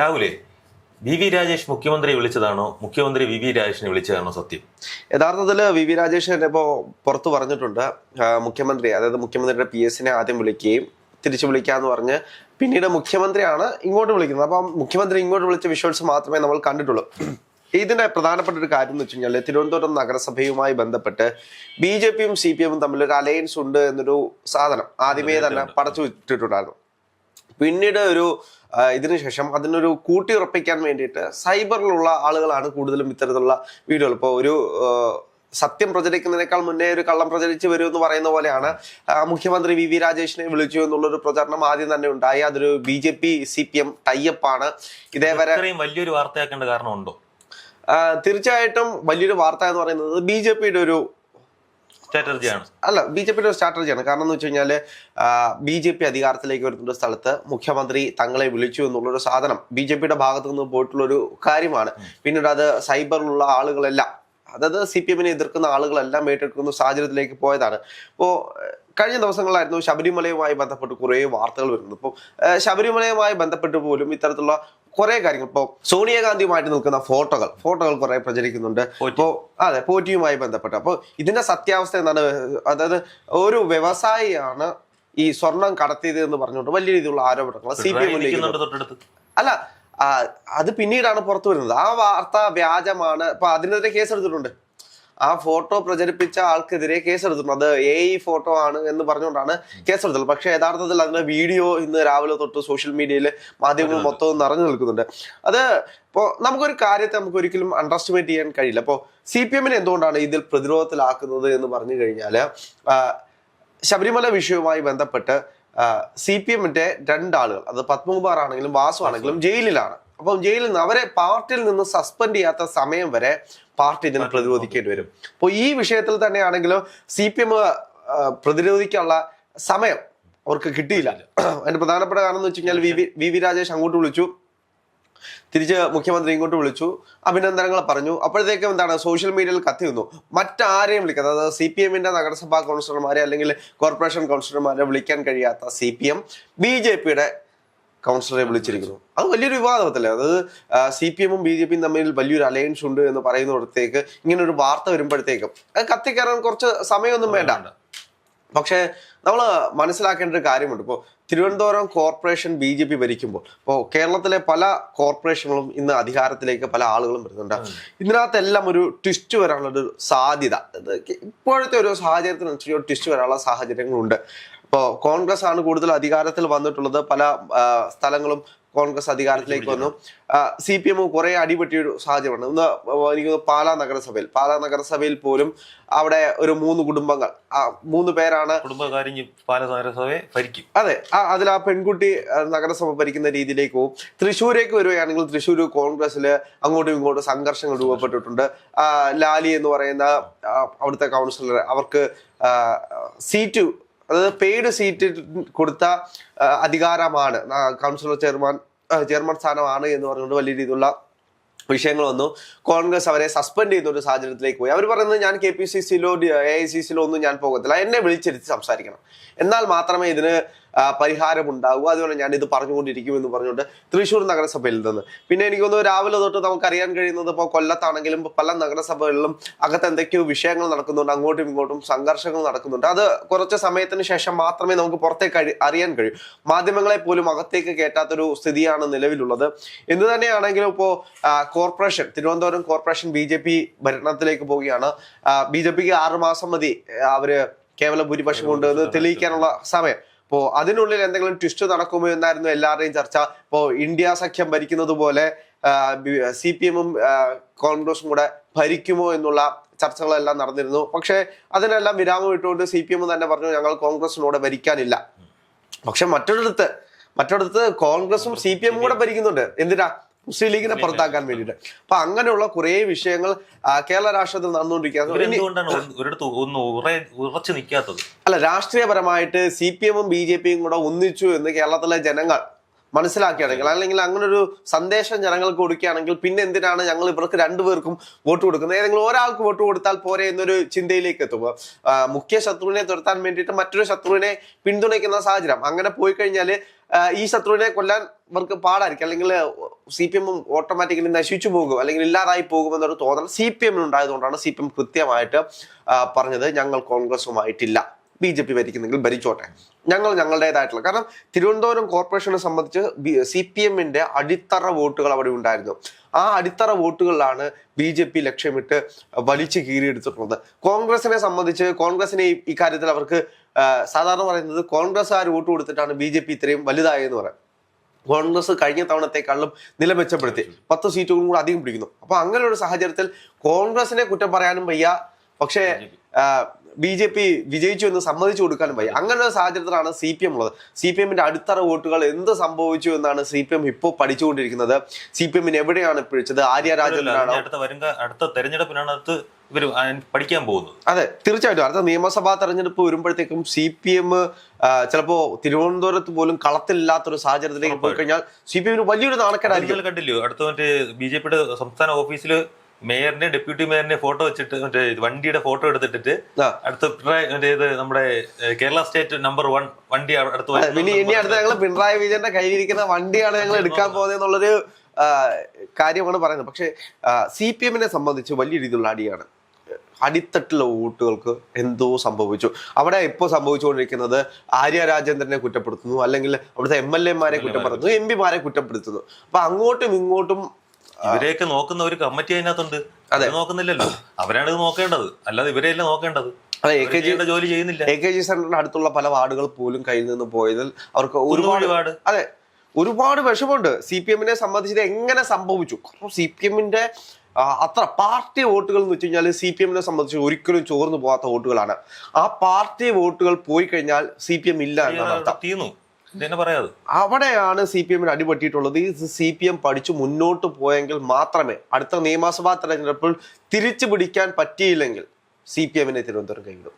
രാഹുലേ V V Rajesh മുഖ്യമന്ത്രി വിളിച്ചതാണോ? മുഖ്യമന്ത്രി V V രാജേഷിനെ വിളിച്ചതാണോ സത്യം? യഥാർത്ഥത്തിൽ വി വി രാജേഷ് ഇപ്പോൾ പുറത്ത് പറഞ്ഞിട്ടുണ്ട്. മുഖ്യമന്ത്രി അതായത് മുഖ്യമന്ത്രിയുടെ പി എസിനെ ആദ്യം വിളിക്കുകയും തിരിച്ചു വിളിക്കാന്ന് പറഞ്ഞ് പിന്നീട് മുഖ്യമന്ത്രിയാണ് ഇങ്ങോട്ട് വിളിക്കുന്നത്. അപ്പം മുഖ്യമന്ത്രി ഇങ്ങോട്ട് വിളിച്ച വിഷ്വൽസ് മാത്രമേ നമ്മൾ കണ്ടിട്ടുള്ളൂ. ഇതിന്റെ പ്രധാനപ്പെട്ട ഒരു കാര്യം എന്ന് വെച്ച് കഴിഞ്ഞാൽ തിരുവനന്തപുരം നഗരസഭയുമായി ബന്ധപ്പെട്ട് ബി ജെ പിയും സി പി എമ്മും തമ്മിൽ ഒരു അലയൻസ് ഉണ്ട് എന്നൊരു സാധനം ആദ്യമേ തന്നെ പടച്ചു വിട്ടിട്ടുണ്ടായിരുന്നു. പിന്നീട് ഒരു ഇതിനുശേഷം അതിനൊരു കൂട്ടിയുറപ്പിക്കാൻ വേണ്ടിയിട്ട് സൈബറിലുള്ള ആളുകളാണ് കൂടുതലും ഇത്തരത്തിലുള്ള വീഡിയോകൾ. ഇപ്പോൾ ഒരു സത്യം പ്രചരിക്കുന്നതിനേക്കാൾ മുന്നേ ഒരു കള്ളം പ്രചരിച്ച് വരും എന്ന് പറയുന്ന പോലെയാണ് മുഖ്യമന്ത്രി വി വി രാജേഷിനെ വിളിച്ചു എന്നുള്ളൊരു പ്രചരണം ആദ്യം തന്നെ ഉണ്ടായി. അതൊരു B J P C P M ടൈപ്പാണ് ഇതേവരെ വലിയൊരു വാർത്തയാക്കേണ്ട കാരണമുണ്ടോ? തീർച്ചയായിട്ടും വലിയൊരു വാർത്ത എന്ന് പറയുന്നത് ബി ജെ പിയുടെ ഒരു സ്ട്രാറ്റജിയാണ്. അല്ല ബി ജെ പിയുടെ ഒരു സ്ട്രാറ്റജിയാണ്. കാരണം എന്ന് വെച്ച് കഴിഞ്ഞാൽ ബി ജെ പി അധികാരത്തിലേക്ക് വരുന്ന ഒരു സ്ഥലത്ത് മുഖ്യമന്ത്രി തങ്ങളെ വിളിച്ചു എന്നുള്ളൊരു സാധനം ബി ജെ പിയുടെ ഭാഗത്തു നിന്ന് പോയിട്ടുള്ളൊരു കാര്യമാണ്. പിന്നീട് അത് സൈബറിലുള്ള ആളുകളെല്ലാം അതായത് സി പി എമ്മിനെ എതിർക്കുന്ന ആളുകളെല്ലാം ഏറ്റെടുക്കുന്ന സാഹചര്യത്തിലേക്ക് പോയതാണ്. ഇപ്പോൾ കഴിഞ്ഞ ദിവസങ്ങളിലായിരുന്നു ശബരിമലയുമായി ബന്ധപ്പെട്ട് കുറേ വാർത്തകൾ വരുന്നത്. ഇപ്പോൾ ശബരിമലയുമായി ബന്ധപ്പെട്ട് പോലും ഇത്തരത്തിലുള്ള കുറേ കാര്യങ്ങൾ. ഇപ്പോൾ സോണിയാഗാന്ധിയുമായിട്ട് നിൽക്കുന്ന ഫോട്ടോകൾ ഫോട്ടോകൾ കുറെ പ്രചരിക്കുന്നുണ്ട്. ഇപ്പോ ഇപ്പോൾ അതെ പോറ്റിയുമായി ബന്ധപ്പെട്ട്. അപ്പോൾ ഇതിന്റെ സത്യാവസ്ഥ എന്താണ്? അതായത് ഒരു വ്യവസായിയാണ് ഈ സ്വർണം കടത്തിയത് എന്ന് പറഞ്ഞുകൊണ്ട് വലിയ രീതിയിലുള്ള ആരോപണങ്ങൾ സി പി എം അല്ല അത് പിന്നീടാണ് പുറത്തു വരുന്നത്. ആ വാർത്ത വ്യാജമാണ്. ഇപ്പൊ അതിനെതിരെ കേസെടുത്തിട്ടുണ്ട്. ആ ഫോട്ടോ പ്രചരിപ്പിച്ച ആൾക്കെതിരെ കേസെടുത്തിട്ടുണ്ട്. അത് എ ഐ ഫോട്ടോ ആണ് എന്ന് പറഞ്ഞുകൊണ്ടാണ് കേസെടുത്തത്. പക്ഷെ യഥാർത്ഥത്തിൽ അതിന്റെ വീഡിയോ ഇന്ന് രാവിലെ തൊട്ട് സോഷ്യൽ മീഡിയയിൽ മാധ്യമങ്ങൾ മൊത്തം നിറഞ്ഞു നിൽക്കുന്നുണ്ട്. അത് ഇപ്പോൾ നമുക്കൊരു കാര്യത്തെ നമുക്ക് ഒരിക്കലും അണ്ടർസ്റ്റിമേറ്റ് ചെയ്യാൻ കഴിയില്ല. അപ്പോൾ സി പി എമ്മിനെ എന്തുകൊണ്ടാണ് ഇതിൽ പ്രതിരോധത്തിലാക്കുന്നത് എന്ന് പറഞ്ഞു കഴിഞ്ഞാൽ ശബരിമല വിഷയവുമായി ബന്ധപ്പെട്ട് സി പി എമ്മിന്റെ രണ്ടാളുകൾ അത് പത്മകുമാർ ആണെങ്കിലും വാസു. ആണെങ്കിലും ജയിലിലാണ്. അപ്പം ജയിലിൽ നിന്ന് അവരെ പാർട്ടിയിൽ നിന്ന് സസ്പെൻഡ് ചെയ്യാത്ത സമയം വരെ പാർട്ടി ഇതിനെ പ്രതിരോധിക്കേണ്ടി വരും. അപ്പോൾ ഈ വിഷയത്തിൽ തന്നെയാണെങ്കിലും സി പി എം പ്രതിരോധിക്കാനുള്ള സമയം അവർക്ക് കിട്ടിയില്ല. അതിന്റെ പ്രധാനപ്പെട്ട കാരണം എന്ന് വെച്ച് കഴിഞ്ഞാൽ വി വി രാജേഷ് അങ്ങോട്ട് വിളിച്ചു. തിരിച്ച് മുഖ്യമന്ത്രി ഇങ്ങോട്ട് വിളിച്ചു. അഭിനന്ദനങ്ങൾ പറഞ്ഞു. അപ്പോഴത്തേക്കും എന്താണ് സോഷ്യൽ മീഡിയയിൽ കത്തി നിന്നു. മറ്റാരെയും വിളിക്കാത്ത അതായത് സി പി എമ്മിന്റെ നഗരസഭാ കൗൺസിലർമാരെ അല്ലെങ്കിൽ കോർപ്പറേഷൻ കൗൺസിലർമാരെ വിളിക്കാൻ കഴിയാത്ത C P M B J പിയുടെ കൗൺസിലറെ വിളിച്ചിരിക്കുന്നു. അത് വലിയൊരു വിവാദമല്ലേ? അത് സി പി എമ്മും ബി ജെ പിയും തമ്മിൽ വലിയൊരു അലയൻസ് ഉണ്ട് എന്ന് പറയുന്നിടത്തേക്ക് ഇങ്ങനെ ഒരു വാർത്ത വരുമ്പോഴത്തേക്കും. അത് കത്തിക്കയറാൻ കുറച്ച് സമയമൊന്നും വേണ്ട. പക്ഷേ നമ്മൾ മനസ്സിലാക്കേണ്ട ഒരു കാര്യമുണ്ട്. ഇപ്പോൾ Thiruvananthapuram corporation B J P ഭരിക്കുമ്പോൾ ഇപ്പോൾ കേരളത്തിലെ പല കോർപ്പറേഷനുകളും ഇന്ന് അധികാരത്തിലേക്ക് പല ആളുകളും വരുന്നുണ്ട്. ഇതിനകത്തെല്ലാം ഒരു ട്വിസ്റ്റ് വരാനുള്ള ഒരു സാധ്യത ഇപ്പോഴത്തെ ഒരു സാഹചര്യത്തിനനുസരിച്ച് ഒരു ട്വിസ്റ്റ് വരാനുള്ള സാഹചര്യങ്ങളുണ്ട്. ഇപ്പോൾ കോൺഗ്രസ് ആണ് കൂടുതൽ അധികാരത്തിൽ വന്നിട്ടുള്ളത്. പല സ്ഥലങ്ങളും കോൺഗ്രസ് അധികാരത്തിലേക്ക് വന്നു. സി പി എം കുറെ അടിപൊട്ടിയ ഒരു സാഹചര്യമാണ്. ഇന്ന് എനിക്ക് പാലാ നഗരസഭയിൽ പാലാ നഗരസഭയിൽ പോലും അവിടെ ഒരു മൂന്ന് കുടുംബങ്ങൾ ആ മൂന്ന് പേരാണ് ഭരിക്കും. അതെ ആ അതിൽ ആ പെൺകുട്ടി നഗരസഭ ഭരിക്കുന്ന രീതിയിലേക്ക് പോകും. തൃശ്ശൂരേക്ക് വരികയാണെങ്കിൽ തൃശ്ശൂർ കോൺഗ്രസ്സിൽ അങ്ങോട്ടും ഇങ്ങോട്ടും സംഘർഷങ്ങൾ രൂപപ്പെട്ടിട്ടുണ്ട്. ആ, ലാലി എന്ന് പറയുന്ന അവിടുത്തെ കൗൺസിലർ അവർക്ക് സീറ്റ് അതായത് പെയ്ഡ് സീറ്റ് കൊടുത്ത അധികാരമാണ്. കൗൺസിലർ ചെയർമാൻ ചെയർമാൻ സ്ഥാനമാണ് എന്ന് പറഞ്ഞുകൊണ്ട് വലിയ രീതിയിലുള്ള വിഷയങ്ങൾ വന്നു. കോൺഗ്രസ് അവരെ സസ്പെൻഡ് ചെയ്ത ഒരു സാഹചര്യത്തിലേക്ക് പോയി. അവർ പറയുന്നത് ഞാൻ കെ പി സി സിയിലോ എ ഐ സി സിയിലോ ഒന്നും ഞാൻ പോകത്തില്ല. എന്നെ വിളിച്ചിരുത്തി സംസാരിക്കണം. എന്നാൽ മാത്രമേ ഇതിന് പരിഹാരം ഉണ്ടാകുക അതുപോലെ ഞാൻ ഇത് പറഞ്ഞുകൊണ്ടിരിക്കും എന്ന് പറഞ്ഞുകൊണ്ട് തൃശ്ശൂർ നഗരസഭയിൽ നിന്ന്. പിന്നെ എനിക്ക് രാവിലെ തൊട്ട് നമുക്ക് അറിയാൻ കഴിയുന്നത് ഇപ്പോൾ കൊല്ലത്താണെങ്കിലും പല നഗരസഭകളിലും അകത്ത് എന്തൊക്കെയോ വിഷയങ്ങൾ നടക്കുന്നുണ്ട്. അങ്ങോട്ടും ഇങ്ങോട്ടും സംഘർഷങ്ങൾ നടക്കുന്നുണ്ട്. അത് കുറച്ച് സമയത്തിന് ശേഷം മാത്രമേ നമുക്ക് പുറത്തേക്ക് അറിയാൻ കഴിയൂ. മാധ്യമങ്ങളെ പോലും അകത്തേക്ക് കയറ്റാത്തൊരു സ്ഥിതിയാണ് നിലവിലുള്ളത്. എന്ന് തന്നെയാണെങ്കിലും ഇപ്പോൾ corporation Thiruvananthapuram corporation B J P ഭരണത്തിലേക്ക് പോവുകയാണ്. ബി ജെ പിക്ക് ആറുമാസം മതി അവർ കേവല ഭൂരിപക്ഷം കൊണ്ടുവന്ന് തെളിയിക്കാനുള്ള സമയം. ഇപ്പോ അതിനുള്ളിൽ എന്തെങ്കിലും ട്വിസ്റ്റ് നടക്കുമോ എന്നായിരുന്നു എല്ലാവരുടെയും ചർച്ച. ഇപ്പോ ഇന്ത്യ സഖ്യം ഭരിക്കുന്നത് പോലെ സി പി എമ്മും കോൺഗ്രസും കൂടെ ഭരിക്കുമോ എന്നുള്ള ചർച്ചകളെല്ലാം നടന്നിരുന്നു. പക്ഷെ അതിനെല്ലാം വിരാമം ഇട്ടുകൊണ്ട് സി പി എം തന്നെ പറഞ്ഞു ഞങ്ങൾ കോൺഗ്രസിനോട് ഭരിക്കാനില്ല. പക്ഷെ മറ്റൊരിടത്ത് മറ്റൊരിടത്ത് കോൺഗ്രസും സി പി എമ്മും കൂടെ ഭരിക്കുന്നുണ്ട്. എന്തിനാ? മുസ്ലിം ലീഗിനെ പുറത്താക്കാൻ വേണ്ടിയിട്ട്. അപ്പൊ അങ്ങനെയുള്ള കുറെ വിഷയങ്ങൾ കേരള രാഷ്ട്രത്തിൽ ഉറച്ചു അല്ല രാഷ്ട്രീയപരമായിട്ട് സി പി എമ്മും ബി ജെ പിയും കൂടെ ഒന്നിച്ചു എന്ന് കേരളത്തിലെ ജനങ്ങൾ മനസ്സിലാക്കുകയാണെങ്കിൽ അല്ലെങ്കിൽ അങ്ങനെ ഒരു സന്ദേശം ജനങ്ങൾക്ക് കൊടുക്കുകയാണെങ്കിൽ പിന്നെ എന്തിനാണ് ഞങ്ങൾ ഇവർക്ക് രണ്ടുപേർക്കും വോട്ട് കൊടുക്കുന്നത്? ഏതെങ്കിലും ഒരാൾക്ക് വോട്ട് കൊടുത്താൽ പോരെ എന്നൊരു ചിന്തയിലേക്ക് എത്തും. മുഖ്യ ശത്രുവിനെ തുരത്താൻ വേണ്ടിയിട്ട് മറ്റൊരു ശത്രുവിനെ പിന്തുണയ്ക്കുന്ന സാഹചര്യം. അങ്ങനെ പോയി കഴിഞ്ഞാൽ ഈ ശത്രുവിനെ കൊല്ലാൻ ഇവർക്ക് പാടായിരിക്കും. അല്ലെങ്കിൽ സി പി എമ്മും ഓട്ടോമാറ്റിക്കലി നശിച്ചു പോകും. അല്ലെങ്കിൽ ഇല്ലാതായി പോകുമെന്നൊരു തോന്നൽ സി പി എമ്മിനുണ്ടായതുകൊണ്ടാണ് സി പി എം കൃത്യമായിട്ട് പറഞ്ഞത് ഞങ്ങൾ കോൺഗ്രസുമായിട്ടില്ല ബി ജെ പി ഭരിക്കുന്നെങ്കിൽ ഭരിച്ചോട്ടെ. ഞങ്ങൾ ഞങ്ങളുടേതായിട്ടുള്ള കാരണം തിരുവനന്തപുരം കോർപ്പറേഷനെ സംബന്ധിച്ച് സി പി എമ്മിന്റെ അടിത്തറ വോട്ടുകൾ അവിടെ ഉണ്ടായിരുന്നു. ആ അടിത്തറ വോട്ടുകളിലാണ് ബി ജെ പി ലക്ഷ്യമിട്ട് വലിച്ചു കീറിയെടുത്തിട്ടുള്ളത്. കോൺഗ്രസിനെ സംബന്ധിച്ച് കോൺഗ്രസിനെ ഇക്കാര്യത്തിൽ അവർക്ക് സാധാരണ പറയുന്നത് കോൺഗ്രസ്സുകാർ വോട്ട് കൊടുത്തിട്ടാണ് ബി ജെ പി ഇത്രയും വലുതായെന്ന് പറയാം. കോൺഗ്രസ് കഴിഞ്ഞ തവണത്തെക്കാളും നില മെച്ചപ്പെടുത്തി. പത്ത് സീറ്റുകളും കൂടെ അധികം പിടിക്കുന്നു. അപ്പൊ അങ്ങനെ ഒരു സാഹചര്യത്തിൽ കോൺഗ്രസിനെ കുറ്റം പറയാനും വയ്യ. പക്ഷേ ബി ജെ പി വിജയിച്ചു എന്ന് സമ്മതിച്ചു കൊടുക്കാനും വയ്യ. അങ്ങനെ ഒരു സാഹചര്യത്തിലാണ് സി പി എം ഉള്ളത് സി പി എമ്മിന്റെ അടിത്തറ വോട്ടുകൾ എന്ത് സംഭവിച്ചു എന്നാണ് സി പി എം ഇപ്പോൾ പഠിച്ചുകൊണ്ടിരിക്കുന്നത്. സി പി എമ്മിന് എവിടെയാണ് പിടിച്ചത് ആര്യ ഇനി അടുത്ത അടുത്ത തെരഞ്ഞെടുപ്പിനാണ് അത് ഇവർ പഠിക്കാൻ പോകുന്നത്. അതെ തീർച്ചയായിട്ടും. അടുത്ത നിയമസഭാ തെരഞ്ഞെടുപ്പ് വരുമ്പോഴത്തേക്കും സി പി എം ചിലപ്പോ തിരുവനന്തപുരത്ത് പോലും കളത്തിലില്ലാത്തൊരു സാഹചര്യത്തിലേക്ക് പോയി കഴിഞ്ഞാൽ സി പി എമ്മിന് വലിയൊരു നാണക്കേടായിരിക്കും. കണ്ടില്ലയോ? അടുത്ത മറ്റേ ബി ജെ പിയുടെ സംസ്ഥാന ഓഫീസിൽ മേയറിന്റെ ഡെപ്യൂട്ടി മേയറിന്റെ ഫോട്ടോ വെച്ചിട്ട് മറ്റേ വണ്ടിയുടെ ഫോട്ടോ എടുത്തിട്ട് അടുത്ത പിണറായി മറ്റേ ഇത് നമ്മുടെ കേരള സ്റ്റേറ്റ് നമ്പർ വൺ വണ്ടി അടുത്ത് ഇനി ഇനി അടുത്ത് ഞങ്ങൾ പിണറായി വിജയന്റെ കയ്യിലിരിക്കുന്ന വണ്ടിയാണ് ഞങ്ങൾ എടുക്കാൻ പോകുന്നത് എന്നുള്ളൊരു കാര്യമാണ് പറയുന്നത്. പക്ഷെ സി പി എമ്മിനെ സംബന്ധിച്ച് വലിയ രീതിയിലുള്ള അടിയാണ്. അടിത്തട്ടിലെ വോട്ടുകൾക്ക് എന്തോ സംഭവിച്ചു. അവിടെ ഇപ്പോൾ സംഭവിച്ചുകൊണ്ടിരിക്കുന്നത് ആര്യ രാജേന്ദ്രനെ കുറ്റപ്പെടുത്തുന്നു അല്ലെങ്കിൽ അവിടുത്തെ എം എൽ എമാരെ കുറ്റപ്പെടുത്തുന്നു എം പിമാരെ കുറ്റപ്പെടുത്തുന്നു. അപ്പൊ അങ്ങോട്ടും ഇങ്ങോട്ടും ഇവരെയൊക്കെ നോക്കുന്ന ഒരു കമ്മിറ്റി അതിനകത്തുണ്ട്. അതെ. നോക്കുന്നില്ലല്ലോ. അവരാണ് ഇത് നോക്കേണ്ടത്. അല്ലാതെ ഇവരെയല്ല നോക്കേണ്ടത്? അതെ എ കെ ജിയുടെ ജോലി ചെയ്യുന്നില്ല. എ കെ ജി സെന്ററിന്റെ അടുത്തുള്ള പല വാർഡുകൾ പോലും കയ്യിൽ നിന്ന് പോയതിൽ അവർക്ക് ഒരുപാട് വാർഡ്. അതെ ഒരുപാട് വിഷമമുണ്ട്. സി പി എമ്മിനെ സംബന്ധിച്ച് എങ്ങനെ സംഭവിച്ചു? സി പി എമ്മിന്റെ അത്ര പാർട്ടി വോട്ടുകൾ എന്ന് വെച്ച് കഴിഞ്ഞാൽ സി പി എമ്മിനെ സംബന്ധിച്ച് ഒരിക്കലും ചോർന്നു പോകാത്ത വോട്ടുകളാണ്. ആ പാർട്ടി വോട്ടുകൾ പോയി കഴിഞ്ഞാൽ സി പി എം ഇല്ല എന്നാണ് തീർന്നു. അവിടെയാണ് സി പി എമ്മിന് അടിപൊട്ടിയിട്ടുള്ളത്. ഈ സി പി എം പഠിച്ചു മുന്നോട്ട് പോയെങ്കിൽ മാത്രമേ അടുത്ത നിയമസഭാ തെരഞ്ഞെടുപ്പിൽ തിരിച്ചു പിടിക്കാൻ പറ്റിയില്ലെങ്കിൽ സി പി എമ്മിനെ തിരുവനന്തപുരം കൈവിടും.